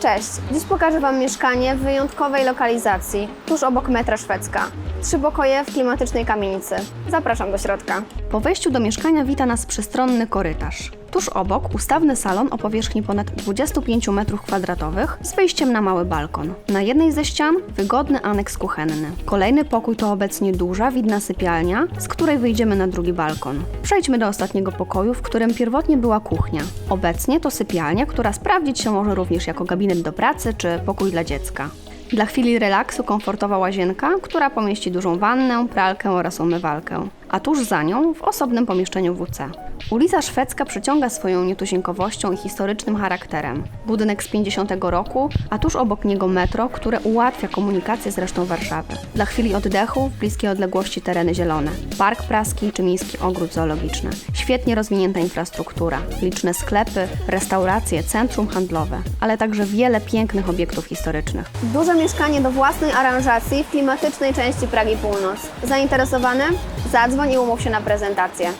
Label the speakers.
Speaker 1: Cześć, dziś pokażę Wam mieszkanie w wyjątkowej lokalizacji, tuż obok metra Szwedzka. Trzy pokoje w klimatycznej kamienicy. Zapraszam do środka. Po wejściu do mieszkania wita nas przystronny korytarz. Tuż obok ustawny salon o powierzchni ponad 25 m2 z wyjściem na mały balkon. Na jednej ze ścian wygodny aneks kuchenny. Kolejny pokój to obecnie duża, widna sypialnia, z której wyjdziemy na drugi balkon. Przejdźmy do ostatniego pokoju, w którym pierwotnie była kuchnia. Obecnie to sypialnia, która sprawdzić się może również jako gabinet do pracy czy pokój dla dziecka. Dla chwili relaksu komfortowa łazienka, która pomieści dużą wannę, pralkę oraz umywalkę. A tuż za nią w osobnym pomieszczeniu WC. Ulica Szwedzka przyciąga swoją nietuzinkowością i historycznym charakterem. Budynek z 50 roku, a tuż obok niego metro, które ułatwia komunikację z resztą Warszawy. Dla chwili oddechu w bliskiej odległości tereny zielone. Park praski czy miejski ogród zoologiczny. Świetnie rozwinięta infrastruktura, liczne sklepy, restauracje, centrum handlowe, ale także wiele pięknych obiektów historycznych. Duże mieszkanie do własnej aranżacji w klimatycznej części Pragi Północ. Zainteresowany? Zadzwoń i umów się na prezentację.